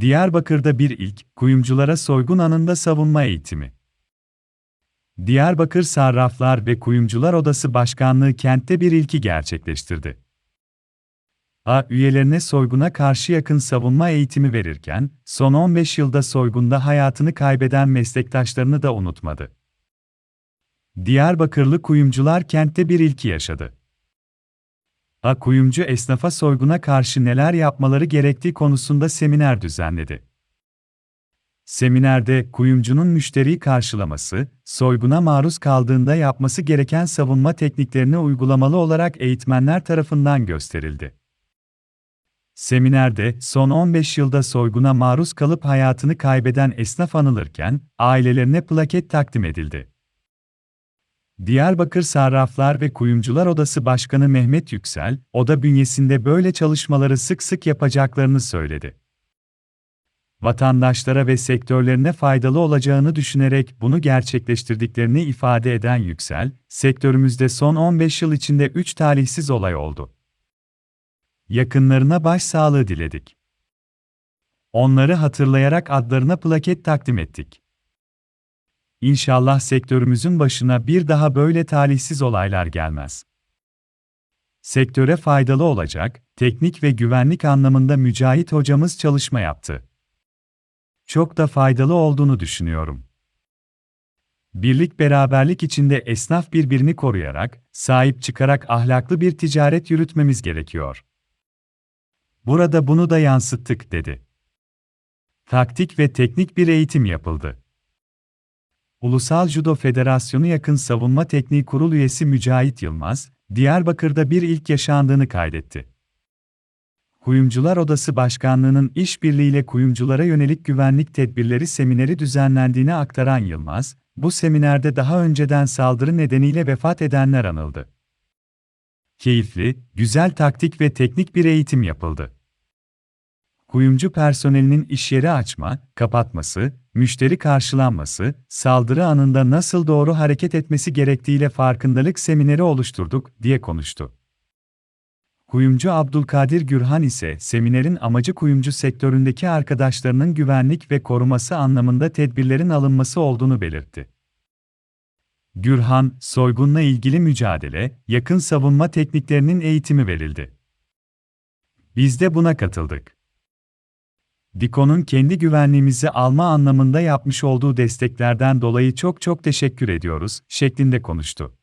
Diyarbakır'da bir ilk, kuyumculara soygun anında savunma eğitimi. Diyarbakır Sarraflar ve Kuyumcular Odası Başkanlığı kentte bir ilki gerçekleştirdi. A üyelerine soyguna karşı yakın savunma eğitimi verirken, son 15 yılda soygunda hayatını kaybeden meslektaşlarını da unutmadı. Diyarbakırlı kuyumcular kentte bir ilki yaşadı. A kuyumcu esnafa soyguna karşı neler yapmaları gerektiği konusunda seminer düzenledi. Seminerde kuyumcunun müşteriyi karşılaması, soyguna maruz kaldığında yapması gereken savunma tekniklerini uygulamalı olarak eğitmenler tarafından gösterildi. Seminerde son 15 yılda soyguna maruz kalıp hayatını kaybeden esnaf anılırken ailelerine plaket takdim edildi. Diyarbakır Sarraflar ve Kuyumcular Odası Başkanı Mehmet Yüksel, oda bünyesinde böyle çalışmaları sık sık yapacaklarını söyledi. Vatandaşlara ve sektörlerine faydalı olacağını düşünerek bunu gerçekleştirdiklerini ifade eden Yüksel, sektörümüzde son 15 yıl içinde 3 talihsiz olay oldu. Yakınlarına başsağlığı diledik. Onları hatırlayarak adlarına plaket takdim ettik. İnşallah sektörümüzün başına bir daha böyle talihsiz olaylar gelmez. Sektöre faydalı olacak, teknik ve güvenlik anlamında Mücahit hocamız çalışma yaptı. Çok da faydalı olduğunu düşünüyorum. Birlik beraberlik içinde esnaf birbirini koruyarak, sahip çıkarak ahlaklı bir ticaret yürütmemiz gerekiyor. Burada bunu da yansıttık dedi. Taktik ve teknik bir eğitim yapıldı. Ulusal Judo Federasyonu Yakın Savunma Tekniği Kurul üyesi Mücahit Yılmaz, Diyarbakır'da bir ilk yaşandığını kaydetti. Kuyumcular Odası Başkanlığı'nın işbirliğiyle kuyumculara yönelik güvenlik tedbirleri semineri düzenlendiğini aktaran Yılmaz, bu seminerde daha önceden saldırı nedeniyle vefat edenler anıldı. Keyifli, güzel taktik ve teknik bir eğitim yapıldı. Kuyumcu personelinin iş yeri açma, kapatması, müşteri karşılanması, saldırı anında nasıl doğru hareket etmesi gerektiğiyle farkındalık semineri oluşturduk, diye konuştu. Kuyumcu Abdülkadir Gürhan ise seminerin amacı kuyumcu sektöründeki arkadaşlarının güvenlik ve koruması anlamında tedbirlerin alınması olduğunu belirtti. Gürhan, soygunla ilgili mücadele, yakın savunma tekniklerinin eğitimi verildi. Biz de buna katıldık. Diko'nun kendi güvenliğimizi alma anlamında yapmış olduğu desteklerden dolayı çok çok teşekkür ediyoruz, şeklinde konuştu.